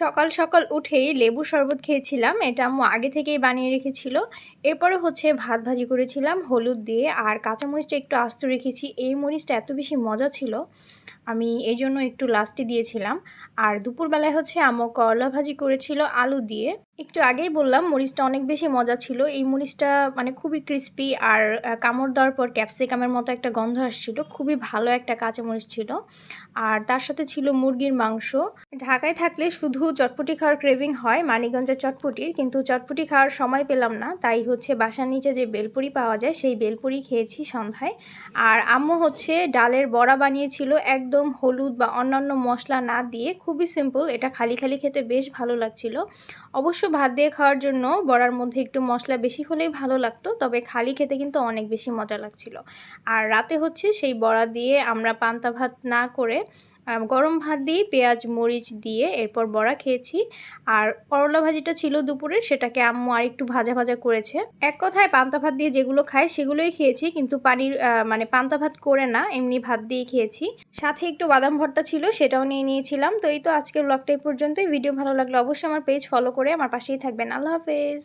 সকাল সকাল উঠেই লেবু শরবত খেয়েছিলাম, এটা আম্মু আগে থেকেই বানিয়ে রেখেছিল। এরপরে হচ্ছে ভাত ভাজি করেছিলাম, হলুদ দিয়ে, আর কাঁচামরিচটা একটু আস্ত রেখেছি। এই মরিচটা এত বেশি মজা ছিল, আমি এই জন্য একটু লাস্টে দিয়েছিলাম। আর দুপুরবেলায় হচ্ছে আম্মু করলা ভাজি করেছিল আলু দিয়ে। একটু আগেই বললাম, মরিচটা অনেক বেশি মজা ছিল। এই মরিচটা মানে খুবই ক্রিস্পি আর কামড় দেওয়ার পর ক্যাপসিকামের মতো একটা গন্ধ আসছিল। খুবই ভালো একটা কাঁচা মরিচ ছিল। আর তার সাথে ছিল মুরগির মাংস। ঢাকায় থাকলে শুধু চটপটি খাওয়ার ক্রেভিং হয় মানিকগঞ্জের চটপটির, কিন্তু চটপটি খাওয়ার সময় পেলাম না। তাই হচ্ছে বাসার নিচে যে বেলপুরি পাওয়া যায়, সেই বেলপুরি খেয়েছি সন্ধ্যায়। আর আম্মু হচ্ছে ডালের বড়া বানিয়েছিল, একদম হলুদ বা অন্যান্য মশলা না দিয়ে। খুবই সিম্পল এটা খালি খালি খেতে বেশ ভালো লাগছিল। অবশ্য ভাত দিয়ে খাওয়ার জন্য বড়ার মধ্যে একটু মশলা বেশি হলেই ভালো লাগতো, তবে খালি খেতে কিন্তু অনেক বেশি মজা লাগছিল। আর রাতে হচ্ছে সেই বড়া দিয়ে আমরা পান্তা ভাত না করে গরম ভাত দিয়ে পেঁয়াজ, মরিচ দিয়ে এরপর বড়া খেয়েছি। আর করলা ভাজিটা ছিল দুপুরে, সেটাকে আম্মু আর একটু ভাজা ভাজা করেছে। এক কথায় পান্তা ভাত দিয়ে যেগুলো খায় সেগুলোই খেয়েছি, কিন্তু পানির মানে পান্তা ভাত করে না, এমনি ভাত দিয়ে খেয়েছি। সাথে একটু বাদাম ভর্তা ছিল, সেটাও নিয়ে নিয়েছিলাম। তো এই তো আজকের ব্লগটা পর্যন্তই। ভিডিও ভালো লাগলে অবশ্যই আমার পেজ ফলো করে আমার পাশেই থাকবেন। আল্লাহ হাফেজ।